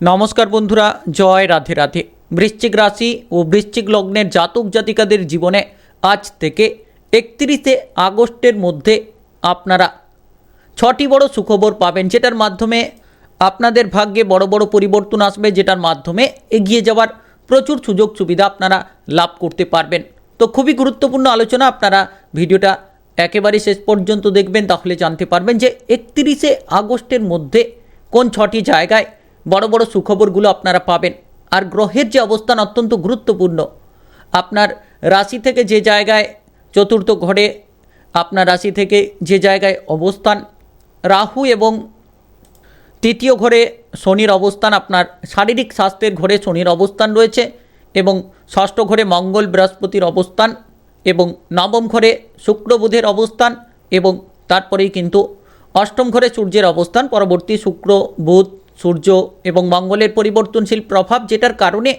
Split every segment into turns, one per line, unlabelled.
নমস্কার বন্ধুরা, জয় রাধে রাধে। বৃশ্চিক রাশি ও বৃশ্চিক লগ্নের জাতক জাতিকাদের জীবনে আজ থেকে একত্রিশে আগস্টের মধ্যে আপনারা ছটি বড় সুখবর পাবেন, যেটার মাধ্যমে আপনাদের ভাগ্যে বড় বড় পরিবর্তন আসবে, যেটার মাধ্যমে এগিয়ে যাওয়ার প্রচুর সুযোগ সুবিধা আপনারা লাভ করতে পারবেন। তো খুবই গুরুত্বপূর্ণ আলোচনা, আপনারা ভিডিওটা একেবারে শেষ পর্যন্ত দেখবেন, তাহলে জানতে পারবেন যে একত্রিশে আগস্টের মধ্যে কোন ছটি জায়গায় বড় বড় সুখবরগুলো আপনারা পাবেন। আর গ্রহের যে অবস্থান অত্যন্ত গুরুত্বপূর্ণ। আপনার রাশি থেকে যে জায়গায় চতুর্থ ঘরে আপনার রাশি থেকে যে জায়গায় অবস্থান, রাহু এবং তৃতীয় ঘরে শনির অবস্থান, আপনার শারীরিক স্বাস্থ্যের ঘরে শনির অবস্থান রয়েছে এবং ষষ্ঠ ঘরে মঙ্গল বৃহস্পতির অবস্থান এবং নবম ঘরে শুক্র বুধের অবস্থান এবং তারপরেই কিন্তু অষ্টম ঘরে সূর্যের অবস্থান, পরবর্তী শুক্র, বুধ সূর্য এবং মঙ্গলের পরিবর্তনশীল প্রভাব যেটার কারণে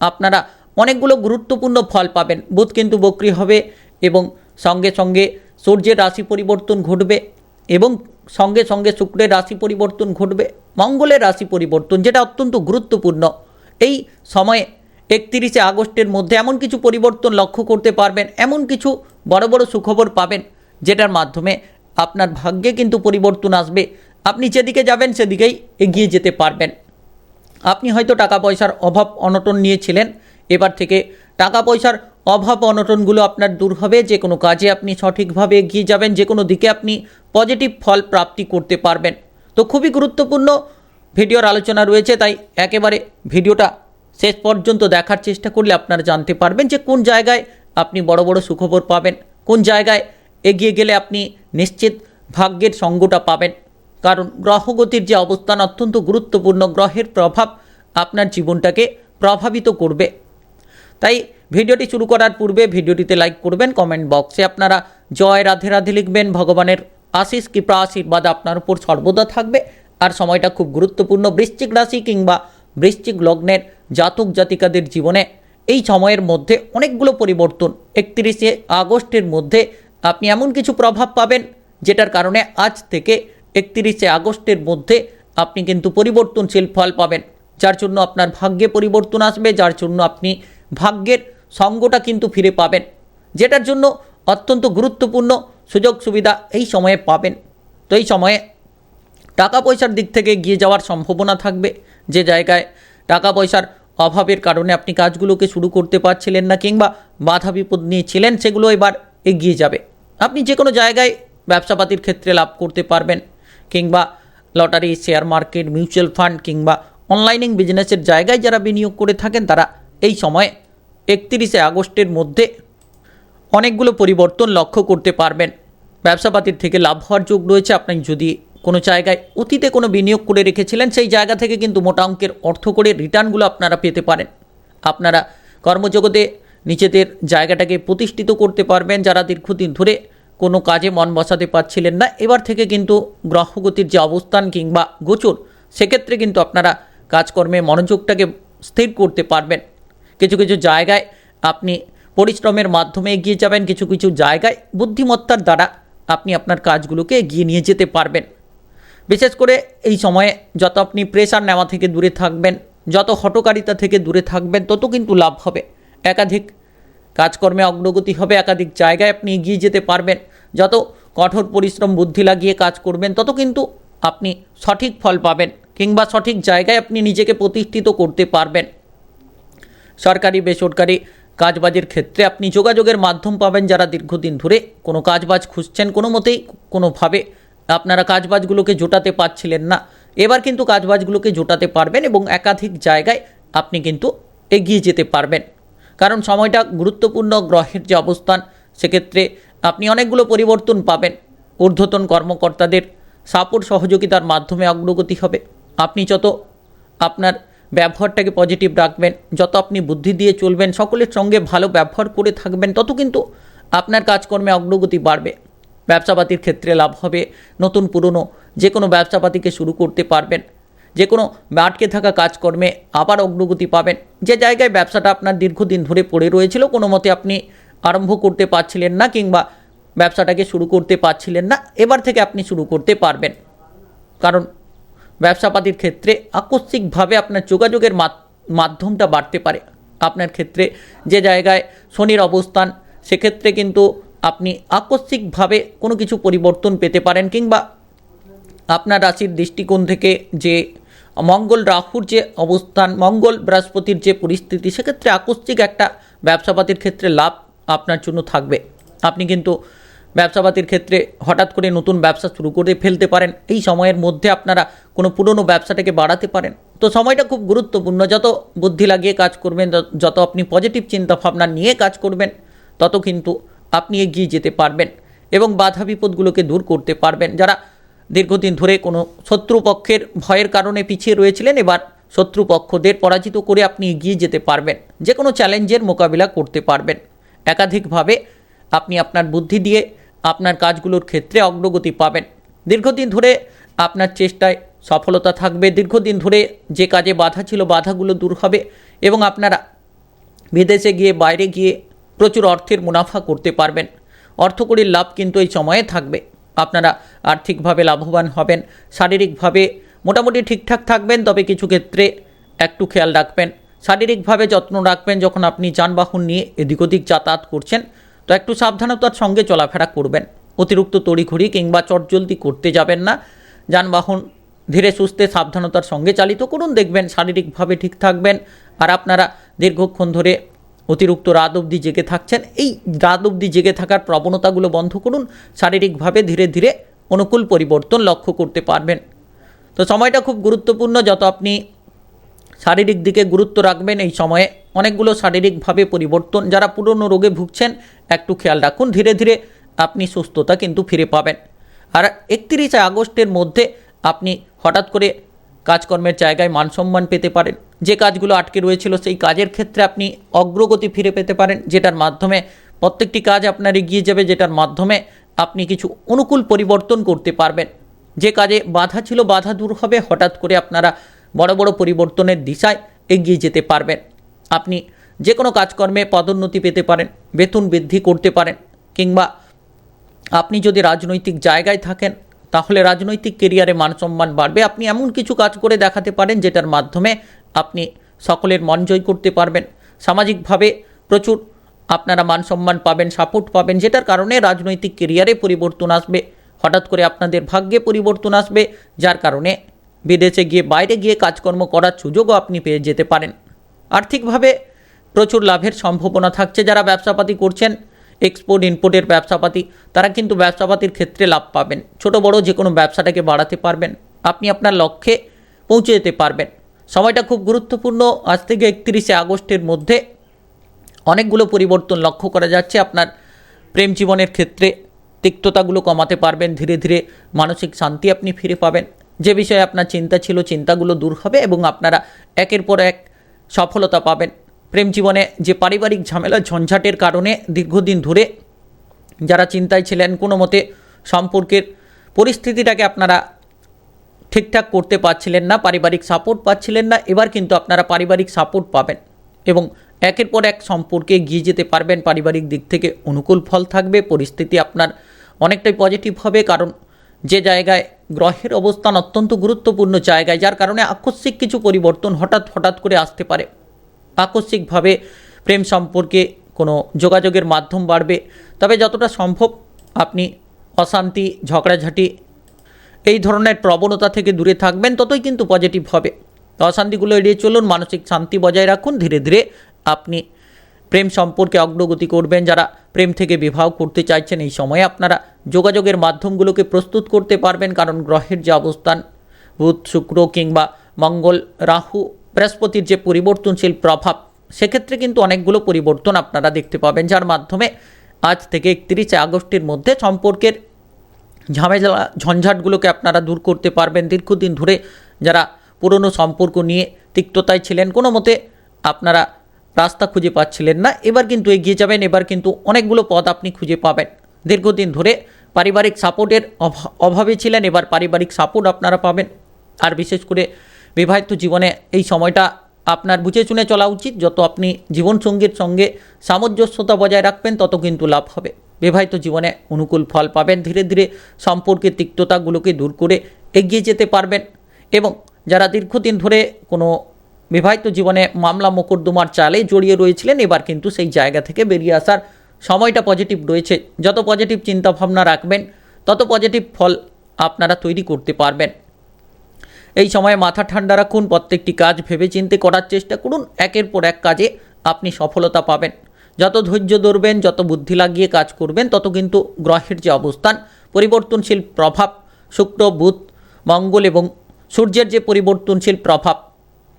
আপনারা অনেকগুলো গুরুত্বপূর্ণ ফল পাবেন। বুধ কিন্তু বক্রি হবে এবং সঙ্গে সঙ্গে সূর্যের রাশি পরিবর্তন ঘটবে এবং সঙ্গে সঙ্গে শুক্রের রাশি পরিবর্তন ঘটবে, মঙ্গলের রাশি পরিবর্তন, যেটা অত্যন্ত গুরুত্বপূর্ণ। এই সময়ে একত্রিশে আগস্টের মধ্যে এমন কিছু পরিবর্তন লক্ষ্য করতে পারবেন, এমন কিছু বড় বড় সুখবর পাবেন, যেটার মাধ্যমে আপনার ভাগ্যে কিন্তু পরিবর্তন আসবে। আপনি যেদিকে যাবেন সেদিকেই এগিয়ে যেতে পারবেন। আপনি হয়তো টাকা পয়সার অভাব অনটন নিয়েছিলেন। এবার থেকে টাকা পয়সার অভাব অনটনগুলো আপনার দূর হবে। যে কোনো কাজে আপনি সঠিকভাবে এগিয়ে যাবেন। যে কোনো দিকে আপনি পজিটিভ ফল প্রাপ্তি করতে পারবেন। তো খুবই গুরুত্বপূর্ণ ভিডিওর আলোচনা রয়েছে। তাই একেবারে ভিডিওটা শেষ পর্যন্ত দেখার চেষ্টা করলে আপনারা জানতে পারবেন যে কোন জায়গায় আপনি বড় বড় সুখবর পাবেন। কোন জায়গায় এগিয়ে গেলে আপনি নিশ্চিত ভাগ্যের সঙ্গটা পাবেন। কারণ গ্রহগতির যে অবস্থান অত্যন্ত গুরুত্বপূর্ণ, গ্রহের প্রভাব আপনার জীবনটাকে প্রভাবিত করবে। তাই ভিডিওটি শুরু করার পূর্বে ভিডিওটিতে লাইক করবেন, কমেন্ট বক্সে আপনারা জয় রাধে রাধে লিখবেন, ভগবানের আশিস কৃপা, আশীর্বাদ আপনার উপর সর্বদা থাকবে। আর সময়টা খুব গুরুত্বপূর্ণ, বৃশ্চিক রাশি কিংবা বৃশ্চিক লগ্নের জাতক জাতিকাদের জীবনে এই সময়ের মধ্যে অনেকগুলো পরিবর্তন, একত্রিশে আগস্টের মধ্যে আপনি এমন কিছু প্রভাব পাবেন যেটার কারণে আজ থেকে একত্রিশে আগস্টের মধ্যে আপনি কিন্তু পরিবর্তনশীল ফল পাবেন। যার জন্য আপনার ভাগ্যে পরিবর্তন আসবে, যার জন্য আপনি ভাগ্যের সঙ্গটা কিন্তু ফিরে পাবেন। যেটার জন্য অত্যন্ত গুরুত্বপূর্ণ সুযোগ সুবিধা এই সময়ে পাবেন। তো এই সময়ে টাকা পয়সার দিক থেকে এগিয়ে যাওয়ার সম্ভাবনা থাকবে। যে জায়গায় টাকা পয়সার অভাবের কারণে আপনি কাজগুলোকে শুরু করতে পারছিলেন না কিংবা বাধা বিপদ নিয়েছিলেন, সেগুলো এবার এগিয়ে যাবে। আপনি যে কোনো জায়গায় ব্যবসাপাতির ক্ষেত্রে লাভ করতে পারবেন। কিংবা lottery, share market, mutual fund কিংবা অনলাইনিং বিজনেসের জায়গায় যারা বিনিয়োগ করে থাকেন, তারা এই সময়ে একত্রিশে আগস্টের মধ্যে অনেকগুলো পরিবর্তন লক্ষ্য করতে পারবেন। ব্যবসাপাতির থেকে লাভ হওয়ার যোগ রয়েছে। আপনি যদি কোনো জায়গায় অতীতে কোনো বিনিয়োগ করে রেখেছিলেন, সেই জায়গা থেকে কিন্তু মোটা অঙ্কের অর্থ করে রিটার্নগুলো আপনারা পেতে পারেন। আপনারা কর্মজগতে নিজেদের জায়গাটাকে প্রতিষ্ঠিত করতে পারবেন। যারা দীর্ঘদিন ধরে কোনো কাজে মন বসাতে পারছিলেন না। এবার থেকে কিন্তু গ্রহগতির যে অবস্থান কিংবা গোচর, সেক্ষেত্রে কিন্তু আপনারা কাজকর্মে মনোযোগটাকে স্থির করতে পারবেন। কিছু কিছু জায়গায় আপনি পরিশ্রমের মাধ্যমে এগিয়ে যাবেন, কিছু কিছু জায়গায় বুদ্ধিমত্তার দ্বারা আপনি আপনার কাজগুলোকে এগিয়ে নিয়ে যেতে পারবেন। বিশেষ করে এই সময়ে যত আপনি প্রেশার নেওয়া থেকে দূরে থাকবেন, যত হটকারিতা থেকে দূরে থাকবেন, তত কিন্তু লাভ হবে। একাধিক কাজকর্মে অগ্রগতি হবে, একাধিক জায়গায় আপনি এগিয়ে যেতে পারবেন। যত কঠোর পরিশ্রম, বুদ্ধি লাগিয়ে কাজ করবেন, তত কিন্তু আপনি সঠিক ফল পাবেন কিংবা সঠিক জায়গায় আপনি নিজেকে প্রতিষ্ঠিত করতে পারবেন। সরকারি, বেসরকারি কাজবাজের ক্ষেত্রে আপনি যোগাযোগের মাধ্যম পাবেন যারা দীর্ঘদিন ধরে কোনো কাজবাজ খুঁজছেন, কোনো মতেই কোনোভাবে আপনারা কাজবাজগুলোকে জোটাতে পারছিলেন না। এবার কিন্তু কাজবাজগুলোকে জোটাতে পারবেন এবং একাধিক জায়গায় আপনি কিন্তু এগিয়ে যেতে পারবেন। কারণ সময়টা গুরুত্বপূর্ণ, গ্রহের যে অবস্থান, সেক্ষেত্রে আপনি অনেকগুলো পরিবর্তন পাবেন। ঊর্ধ্বতন কর্মকর্তাদের সাপোর্ট সহযোগিতার মাধ্যমে অগ্রগতি হবে। আপনি যত আপনার ব্যবহারটাকে পজিটিভ রাখবেন, যত আপনি বুদ্ধি দিয়ে চলবেন, সকলের সঙ্গে ভালো ব্যবহার করে থাকবেন, তত কিন্তু আপনার কাজকর্মে অগ্রগতি বাড়বে। ব্যবসাপাতির ক্ষেত্রে লাভ হবে, নতুন পুরনো যে কোনো ব্যবসাপাতিকে শুরু করতে পারবেন। যে কোনো আটকে থাকা কাজকর্মে আবার অগ্রগতি পাবেন। যে জায়গায় ব্যবসাটা আপনার দীর্ঘদিন ধরে পড়ে রয়েছিল, কোনো মতে আপনি আরম্ভ করতে পারছিলেন না কিংবা ব্যবসাটাকে শুরু করতে পারছিলেন না, এবার থেকে আপনি শুরু করতে পারবেন। কারণ ব্যবসাপাতির ক্ষেত্রে আকস্মিকভাবে আপনার যোগাযোগের মাধ্যমটা বাড়তে পারে। আপনার ক্ষেত্রে যে জায়গায় শনির অবস্থান, সেক্ষেত্রে কিন্তু আপনি আকস্মিকভাবে কোনো কিছু পরিবর্তন পেতে পারেন কিংবা আপনার রাশির দৃষ্টিকোণ থেকে যে মঙ্গল রাহুর যে অবস্থান, মঙ্গল বৃহস্পতির যে পরিস্থিতি, সেক্ষেত্রে আকস্মিক একটা ব্যবসাপাতির ক্ষেত্রে লাভ আপনার জন্য থাকবে। আপনি কিন্তু ব্যবসাপাতির ক্ষেত্রে হঠাৎ করে নতুন ব্যবসা শুরু করে ফেলতে পারেন। এই সময়ের মধ্যে আপনারা কোনো পুরনো ব্যবসাটাকে বাড়াতে পারেন। তো সময়টা খুব গুরুত্বপূর্ণ। যত বুদ্ধি লাগিয়ে কাজ করবেন যত- আপনি পজিটিভ চিন্তা ভাবনা নিয়ে কাজ করবেন, তত কিন্তু আপনি এগিয়ে যেতে পারবেন এবং বাধা বিপদগুলোকে দূর করতে পারবেন। যারা দীর্ঘদিন ধরে কোনো শত্রুপক্ষের ভয়ের কারণে পিছিয়ে রয়েছিলেন, এবার শত্রুপক্ষদের পরাজিত করে আপনি এগিয়ে যেতে পারবেন। যে কোনো চ্যালেঞ্জের মোকাবিলা করতে পারবেন। একাধিকভাবে আপনি আপনার বুদ্ধি দিয়ে আপনার কাজগুলোর ক্ষেত্রে অগ্রগতি পাবেন। দীর্ঘদিন ধরে আপনার চেষ্টায় সফলতা থাকবে। দীর্ঘদিন ধরে যে কাজে বাধা ছিল, বাধাগুলো দূর হবে এবং আপনারা বিদেশে গিয়ে, বাইরে গিয়ে প্রচুর অর্থের মুনাফা করতে পারবেন। অর্থকরীর লাভ কিন্তু এই সময়ে থাকবে। আপনারা আর্থিকভাবে লাভবান হবেন, শারীরিকভাবে মোটামুটি ঠিকঠাক থাকবেন, তবে কিছু ক্ষেত্রে একটু খেয়াল রাখবেন। শারীরিকভাবে যত্ন রাখবেন যখন আপনি যানবাহন নিয়ে এদিক ওদিক যাতায়াত করছেন, তো একটু সাবধানতার সঙ্গে চলাফেরা করবেন। অতিরিক্ত তড়িঘড়ি কিংবা চটজলদি করতে যাবেন না। যানবাহন ধীরে সুস্থে সাবধানতার সঙ্গে চালিত করুন, দেখবেন শারীরিকভাবে ঠিক থাকবেন। আর আপনারা দীর্ঘক্ষণ ধরে অতিরিক্ত রাত অবধি জেগে থাকছেন, এই রাত অবধি জেগে থাকার প্রবণতাগুলো বন্ধ করুন। শারীরিকভাবে ধীরে ধীরে অনুকূল পরিবর্তন লক্ষ্য করতে পারবেন। তো সময়টা খুব গুরুত্বপূর্ণ, যত আপনি শারীরিক দিকে গুরুত্ব রাখবেন এই সময়ে। অনেকগুলো শারীরিকভাবে পরিবর্তন যারা পুরনো রোগে ভুগছেন, একটু খেয়াল রাখুন, ধীরে ধীরে আপনি সুস্থতা কিন্তু ফিরে পাবেন। আর একত্রিশে আগস্টের মধ্যে আপনি হঠাৎ করে কাজকর্মের জায়গায় মানসম্মান পেতে পারেন। যে কাজগুলো আটকে রয়েছিল, সেই কাজের ক্ষেত্রে আপনি অগ্রগতি ফিরে পেতে পারেন, যেটার মাধ্যমে প্রত্যেকটি কাজ আপনার এগিয়ে যাবে, যেটার মাধ্যমে আপনি কিছু অনুকূল পরিবর্তন করতে পারবেন। যে কাজে বাধা ছিল, বাধা দূর হবে, হঠাৎ করে আপনারা বড় বড় পরিবর্তনের দিশায় এগিয়ে যেতে পারবেন। আপনি যে কোনো কাজকর্মে পদোন্নতি পেতে পারেন, বেতন বৃদ্ধি করতে পারেন, কিংবা আপনি যদি রাজনৈতিক জায়গায় থাকেন, তাহলে রাজনৈতিক কেরিয়ারে মানসম্মান বাড়বে। আপনি এমন কিছু কাজ করে দেখাতে পারেন যেটার মাধ্যমে আপনি সকলের মন জয় করতে পারবেন। সামাজিকভাবে প্রচুর আপনারা মানসম্মান পাবেন সাপোর্ট পাবেন, যেটার কারণে রাজনৈতিক কেরিয়ারে পরিবর্তন আসবে। হঠাৎ করে আপনাদের ভাগ্যে পরিবর্তন আসবে, যার কারণে বিদেশে গিয়ে, বাইরে গিয়ে কাজকর্ম করার সুযোগও আপনি পেয়ে যেতে পারেন। আর্থিকভাবে প্রচুর লাভের সম্ভাবনা থাকছে। যারা ব্যবসাপাতি করছেন এক্সপোর্ট ইনপোর্টের ব্যবসাপাতি, তারা কিন্তু ব্যবসাপাতির ক্ষেত্রে লাভ পাবেন। ছোট, বড় যে কোনো ব্যবসাটাকে বাড়াতে পারবেন। আপনি আপনার লক্ষ্যে পৌঁছে যেতে পারবেন। সময়টা খুব গুরুত্বপূর্ণ। আজ থেকে একত্রিশে আগস্টের মধ্যে অনেকগুলো পরিবর্তন লক্ষ্য করা যাচ্ছে। আপনার প্রেম জীবনের ক্ষেত্রে তিক্ততাগুলো কমাতে পারবেন। ধীরে ধীরে মানসিক শান্তি আপনি ফিরে পাবেন। যে বিষয়ে আপনার চিন্তা ছিল, চিন্তাগুলো দূর হবে এবং আপনারা একের পর এক সফলতা পাবেন। প্রেম জীবনে যে পারিবারিক ঝামেলা, ঝঞ্ঝাটের কারণে দীর্ঘদিন ধরে যারা চিন্তায় ছিলেন, কোনো মতে সম্পর্কের পরিস্থিতিটাকে আপনারা ঠিকঠাক করতে পারছিলেন না, পারিবারিক সাপোর্ট পাচ্ছিলেন না, এবার কিন্তু আপনারা পারিবারিক সাপোর্ট পাবেন এবং একের পর এক সম্পর্কে এগিয়ে যেতে পারবেন, পারিবারিক দিক থেকে অনুকূল ফল থাকবে, পরিস্থিতি আপনার অনেকটাই পজিটিভ হবে, কারণ যে জায়গায় গ্রহের অবস্থান অত্যন্ত গুরুত্বপূর্ণ জায়গায়, যার কারণে আকস্মিক কিছু পরিবর্তন হঠাৎ হঠাৎ করে আসতে পারে। আকস্মিকভাবে প্রেম সম্পর্কে কোনো যোগাযোগের মাধ্যম বাড়বে। তবে যতটা সম্ভব আপনি অশান্তি, ঝগড়াঝাটি এই ধরনের প্রবণতা থেকে দূরে থাকবেন, ততই কিন্তু পজিটিভ হবে। অশান্তিগুলো এড়িয়ে চলুন, মানসিক শান্তি বজায় রাখুন। ধীরে ধীরে আপনি প্রেম সম্পর্কে অগ্রগতি করবেন, যারা প্রেম থেকে বিবাহ করতে চাইছেন, এই সময়ে আপনারা যোগাযোগের মাধ্যমগুলোকে প্রস্তুত করতে পারবেন, কারণ গ্রহের যে অবস্থান, বুধ, শুক্র কিংবা মঙ্গল, রাহু, বৃহস্পতির যে পরিবর্তনশীল প্রভাব, সেক্ষেত্রে কিন্তু অনেকগুলো পরিবর্তন আপনারা দেখতে পাবেন, যার মাধ্যমে আজ থেকে একত্রিশে আগস্টের মধ্যে সম্পর্কের ঝামেলা, ঝঞ্ঝাটগুলোকে আপনারা দূর করতে পারবেন। দীর্ঘদিন ধরে যারা পুরনো সম্পর্ক নিয়ে তিক্ততায় ছিলেন, কোনো মতে আপনারা রাস্তা খুঁজে পাচ্ছিলেন না। এবার কিন্তু এগিয়ে যাবেন। এবার কিন্তু অনেকগুলো পথ আপনি খুঁজে পাবেন। দীর্ঘদিন ধরে পারিবারিক সাপোর্টের অভা- অভাবে ছিলেন। এবার পারিবারিক সাপোর্ট আপনারা পাবেন। আর বিশেষ করে বিবাহিত জীবনে এই সময়টা আপনার বুঝে শুনে চলা উচিত। যত আপনি জীবনসঙ্গীর সঙ্গে সামঞ্জস্যতা বজায় রাখবেন, তত কিন্তু লাভ হবে। বিবাহিত জীবনে অনুকূল ফল পাবেন। ধীরে ধীরে সম্পর্কের তিক্ততাগুলোকে দূর করে এগিয়ে যেতে পারবেন। এবং যারা দীর্ঘদিন ধরে কোনো বিবাহিত জীবনে মামলা মোকদ্দমার চালে জড়িয়ে রয়েছিলেন। এবার কিন্তু সেই জায়গা থেকে বেরিয়ে আসার সময়টা পজিটিভ রয়েছে। যত পজিটিভ চিন্তাভাবনা রাখবেন, তত পজিটিভ ফল আপনারা তৈরি করতে পারবেন। এই সময় মাথা ঠান্ডা রাখুন, প্রত্যেকটি কাজ ভেবেচিন্তে করার চেষ্টা করুন। একের পর এক কাজে আপনি সফলতা পাবেন। যত ধৈর্য ধরবেন, যত বুদ্ধি লাগিয়ে কাজ করবেন, তত কিন্তু গ্রহের যে অবস্থান, পরিবর্তনশীল প্রভাব, শুক্র, বুধ, মঙ্গল এবং সূর্যের যে পরিবর্তনশীল প্রভাব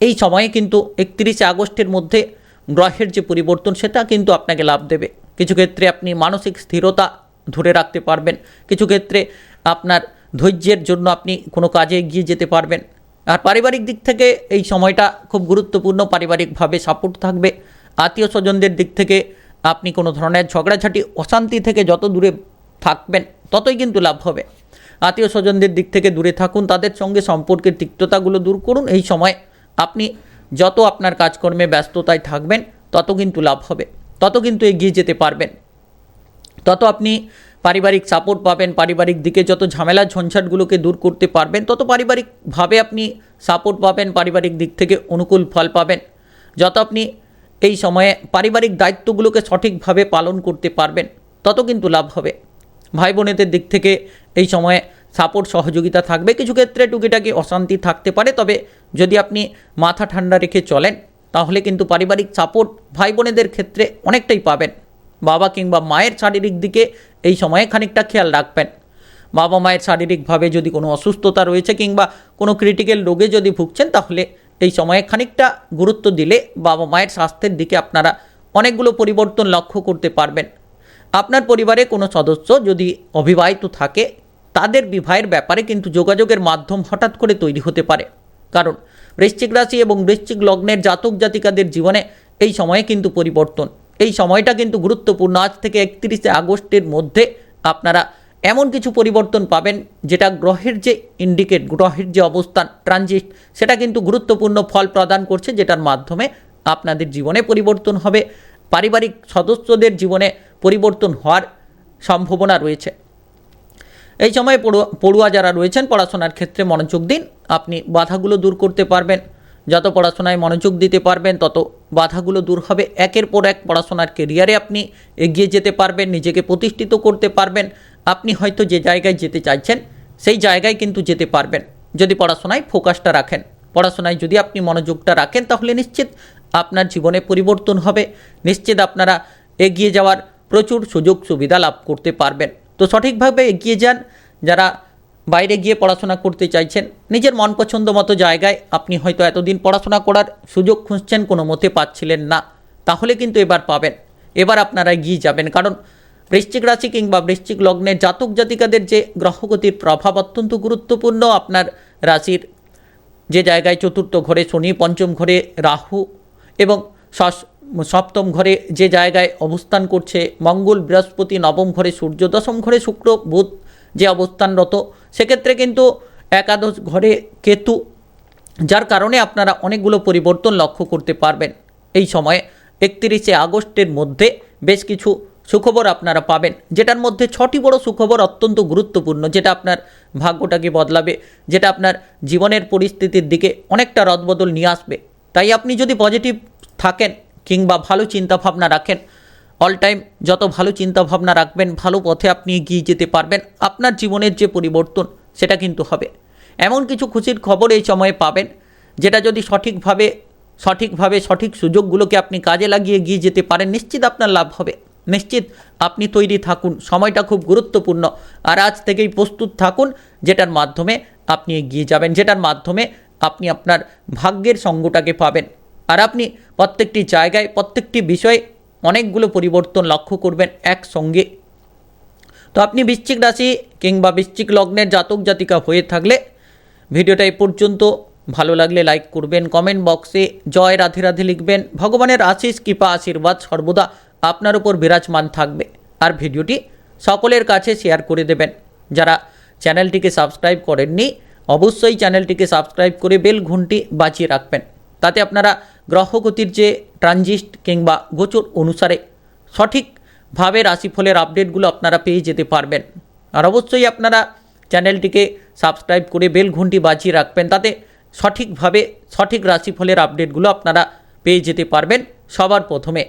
এই সময়ে কিন্তু একত্রিশে আগস্টের মধ্যে গ্রহের যে পরিবর্তন, সেটা কিন্তু আপনাকে লাভ দেবে। কিছু ক্ষেত্রে আপনি মানসিক স্থিরতা ধরে রাখতে পারবেন। কিছু ক্ষেত্রে আপনার ধৈর্যের জন্য আপনি কোনো কাজে এগিয়ে যেতে পারবেন। আর পারিবারিক দিক থেকে এই সময়টা খুব গুরুত্বপূর্ণ। পারিবারিকভাবে সাপোর্ট থাকবে। আত্মীয় স্বজনদের দিক থেকে আপনি কোনো ধরনের ঝগড়াঝাটি, অশান্তি থেকে যত দূরে থাকবেন, ততই কিন্তু লাভ হবে। আত্মীয় স্বজনদের দিক থেকে দূরে থাকুন। তাদের সঙ্গে সম্পর্কের তিক্ততাগুলো দূর করুন। এই সময় আপনি যত আপনার কাজকর্মে ব্যস্ততায় থাকবেন, তত কিন্তু লাভ হবে, তত কিন্তু এগিয়ে যেতে পারবেন। তত আপনি পারিবারিক সাপোর্ট পাবেন, পারিবারিক দিকে যত ঝামেলা ঝঞ্ঝাটগুলোকে দূর করতে পারবেন, তত পারিবারিকভাবে আপনি সাপোর্ট পাবেন, পারিবারিক দিক থেকে অনুকূল ফল পাবেন। যত আপনি এই সময়ে পারিবারিক দায়িত্বগুলোকে সঠিকভাবে পালন করতে পারবেন, তত কিন্তু লাভ হবে। ভাই বোনেদের দিক থেকে এই সময়ে সাপোর্ট সহযোগিতা থাকবে। কিছু ক্ষেত্রে টুকিটাকি অশান্তি থাকতে পারে, তবে যদি আপনি মাথা ঠান্ডা রেখে চলেন, তাহলে কিন্তু পারিবারিক সাপোর্ট ভাই বোনেদের ক্ষেত্রে অনেকটাই পাবেন। বাবা কিংবা মায়ের শারীরিক দিকে এই সময়ে খানিকটা খেয়াল রাখবেন। বাবা মায়ের শারীরিকভাবে যদি কোনো অসুস্থতা রয়েছে কিংবা কোনো ক্রিটিক্যাল রোগে যদি ভুগছেন, তাহলে এই সময়ে খানিকটা গুরুত্ব দিলে বাবা মায়ের স্বাস্থ্যের দিকে আপনারা অনেকগুলো পরিবর্তন লক্ষ্য করতে পারবেন। আপনার পরিবারে কোনো সদস্য যদি অবিবাহিত থাকে তাদের বিবাহের ব্যাপারে কিন্তু যোগাযোগের মাধ্যম হঠাৎ করে তৈরি হতে পারে। কারণ বৃশ্চিক রাশি এবং বৃশ্চিক লগ্নের জাতক জাতিকাদের জীবনে এই সময়ে কিন্তু পরিবর্তন। এই সময়টা কিন্তু গুরুত্বপূর্ণ। আজ থেকে একত্রিশে আগস্টের মধ্যে আপনারা এমন কিছু পরিবর্তন পাবেন, যেটা গ্রহের যে ইন্ডিকেট গ্রহের যে অবস্থান ট্রানজিট সেটা কিন্তু গুরুত্বপূর্ণ ফল প্রদান করছে, যেটার মাধ্যমে আপনাদের জীবনে পরিবর্তন হবে। পারিবারিক সদস্যদের জীবনে পরিবর্তন হওয়ার সম্ভাবনা রয়েছে। এই সময় পড়ুয়া যারা রয়েছেন পড়াশোনার ক্ষেত্রে মনোযোগ দিন। আপনি বাধাগুলো দূর করতে পারবেন। যত পড়াশোনায় মনোযোগ দিতে পারবেন, তত বাধাগুলো দূর হবে। একের পর এক পড়াশোনার কেরিয়ারে আপনি এগিয়ে যেতে পারবেন, নিজেকে প্রতিষ্ঠিত করতে পারবেন। আপনি হয়তো যে জায়গায় যেতে চাইছেন, সেই জায়গায় কিন্তু যেতে পারবেন। যদি পড়াশোনায় ফোকাসটা রাখেন, পড়াশোনায় যদি আপনি মনোযোগটা রাখেন, তাহলে নিশ্চিত আপনার জীবনে পরিবর্তন হবে। নিশ্চিত আপনারা এগিয়ে যাওয়ার প্রচুর সুযোগ সুবিধা লাভ করতে পারবেন। তো সঠিকভাবে এগিয়ে যান যারা বাইরে গিয়ে পড়াশোনা করতে চাইছেন। নিজের মন পছন্দ মতো জায়গায় আপনি হয়তো এতদিন পড়াশোনা করার সুযোগ খুঁজছেন, কোনো মতে পাচ্ছিলেন না। তাহলে কিন্তু এবার পাবেন। এবার আপনারা এগিয়ে যাবেন। কারণ বৃশ্চিক রাশি কিংবা বৃশ্চিক লগ্নের জাতক জাতিকাদের যে গ্রহগতির প্রভাব অত্যন্ত গুরুত্বপূর্ণ আপনার রাশির। যে জায়গায় চতুর্থ ঘরে শনি, পঞ্চম ঘরে রাহু এবং সপ্তম ঘরে যে জায়গায় অবস্থান করছে, মঙ্গল বৃহস্পতি নবম ঘরে সূর্য, দশম ঘরে শুক্র, বুধ যে অবস্থানরত। সেক্ষেত্রে কিন্তু একাদশ ঘরে কেতু, যার কারণে আপনারা অনেকগুলো পরিবর্তন লক্ষ্য করতে পারবেন। এই সময়ে একত্রিশে আগস্টের মধ্যে বেশ কিছু সুখবর আপনারা পাবেন, যেটার মধ্যে ছটি বড় সুখবর অত্যন্ত গুরুত্বপূর্ণ, যেটা আপনার ভাগ্যটাকে বদলাবে, যেটা আপনার জীবনের পরিস্থিতির দিকে অনেকটা রদবদল নিয়ে আসবে। তাই আপনি যদি পজিটিভ থাকেন কিংবা ভালো চিন্তাভাবনা রাখেন। অল টাইম যত ভালো চিন্তাভাবনা রাখবেন, ভালো পথে আপনি এগিয়ে যেতে পারবেন। আপনার জীবনের যে পরিবর্তন, সেটা কিন্তু হবে। এমন কিছু খুশির খবর এই সময়ে পাবেন, যেটা যদি সঠিকভাবে সঠিকভাবে সঠিক সুযোগগুলোকে আপনি কাজে লাগিয়ে গিয়ে যেতে পারেন, নিশ্চিত আপনার লাভ হবে। নিশ্চিত আপনি তৈরি থাকুন। সময়টা খুব গুরুত্বপূর্ণ। আর আজ থেকেই প্রস্তুত থাকুন, যেটার মাধ্যমে আপনি এগিয়ে যাবেন, যেটার মাধ্যমে আপনি আপনার ভাগ্যের সঙ্গটাকে পাবেন। আর আপনি প্রত্যেকটি জায়গায়, প্রত্যেকটি বিষয়ে অনেকগুলো পরিবর্তন লক্ষ্য করবেন একসঙ্গে। তো আপনি বৃশ্চিক রাশি কিংবা বৃশ্চিক লগ্নের জাতক জাতিকা হয়ে থাকলে ভিডিওটা এই পর্যন্ত। ভালো লাগলে লাইক করবেন, কমেন্ট বক্সে জয় রাধে রাধে লিখবেন। ভগবানের আশিস, কৃপা, আশীর্বাদ সর্বদা আপনার উপর বিরাজমান থাকবে। আর ভিডিওটি সকলের কাছে শেয়ার করে দেবেন। যারা চ্যানেলটিকে সাবস্ক্রাইব করেননি, অবশ্যই চ্যানেলটিকে সাবস্ক্রাইব করে বেল ঘন্টি বাজিয়ে রাখবেন। তাতে আপনারা গ্রহগতির যে ট্রানজিস্ট কিংবা গোচর অনুসারে সঠিকভাবে রাশিফলের আপডেটগুলো আপনারা পেয়ে যেতে পারবেন। আর অবশ্যই আপনারা চ্যানেলটিকে সাবস্ক্রাইব করে বেল ঘন্টি বাজিয়ে রাখবেন, তাতে সঠিকভাবে সঠিক রাশিফলের আপডেটগুলো আপনারা পেয়ে যেতে পারবেন সবার প্রথমে।